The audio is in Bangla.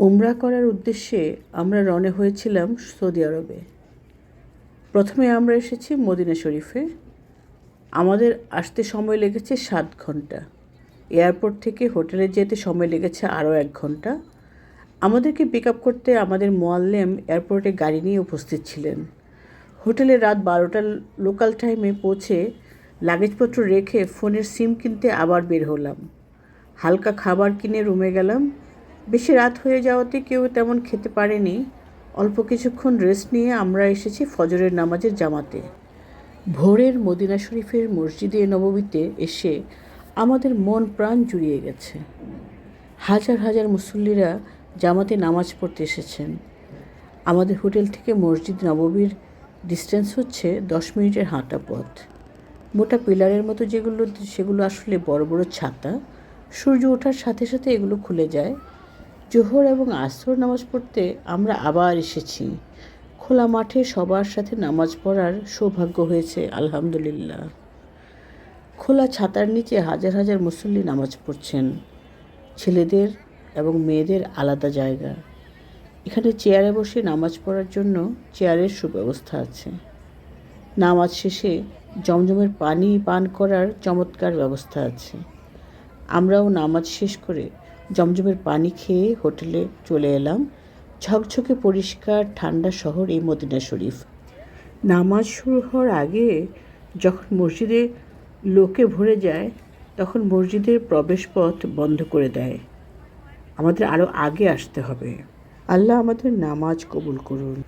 উমরা করার উদ্দেশ্যে আমরা রওনা হয়েছিলাম সৌদি আরবে। প্রথমে আমরা এসেছি মদিনা শরীফে। আমাদের আসতে সময় লেগেছে সাত ঘণ্টা। এয়ারপোর্ট থেকে হোটেলে যেতে সময় লেগেছে আরও এক ঘণ্টা। আমাদেরকে পিক আপ করতে আমাদের মোয়াল্লেম এয়ারপোর্টে গাড়ি নিয়ে উপস্থিত ছিলেন। হোটেলে রাত বারোটার লোকাল টাইমে পৌঁছে লাগেজপত্র রেখে ফোনের সিম কিনতে আবার বের হলাম। হালকা খাবার কিনে রুমে গেলাম। বেশি রাত হয়ে যাওয়াতে কেউ তেমন খেতে পারেনি। অল্প কিছুক্ষণ রেস্ট নিয়ে আমরা এসেছি ফজরের নামাজের জামাতে। ভোরের মদিনা শরীফের মসজিদে নববীতে এসে আমাদের মন প্রাণ জুড়িয়ে গেছে। হাজার হাজার মুসল্লিরা জামাতে নামাজ পড়তে এসেছেন। আমাদের হোটেল থেকে মসজিদ নববীর ডিস্টেন্স হচ্ছে দশ মিনিটের হাঁটা পথ। মোটা পিলারের মতো যেগুলো, সেগুলো আসলে বড় বড় ছাতা। সূর্য ওঠার সাথে সাথে এগুলো খুলে যায়। জোহর এবং আসর নামাজ পড়তে আমরা আবার এসেছি। খোলা মাঠে সবার সাথে নামাজ পড়ার সৌভাগ্য হয়েছে, আলহামদুলিল্লাহ। খোলা ছাতার নিচে হাজার হাজার মুসল্লি নামাজ পড়ছেন। ছেলেদের এবং মেয়েদের আলাদা জায়গা। এখানে চেয়ারে বসে নামাজ পড়ার জন্য চেয়ারের সুব্যবস্থা আছে। নামাজ শেষে জমজমের পানি পান করার চমৎকার ব্যবস্থা আছে। আমরাও নামাজ শেষ করে জমজমের পানি খেয়ে হোটেলে চলে এলাম। ঝকঝকে পরিষ্কার ঠান্ডা শহর এই মদিনা শরীফ। নামাজ শুরু হওয়ার আগে যখন মসজিদে লোকে ভরে যায়, তখন মসজিদের প্রবেশপথ বন্ধ করে দেয়। আমাদের আরও আগে আসতে হবে। আল্লাহ আমাদের নামাজ কবুল করুন।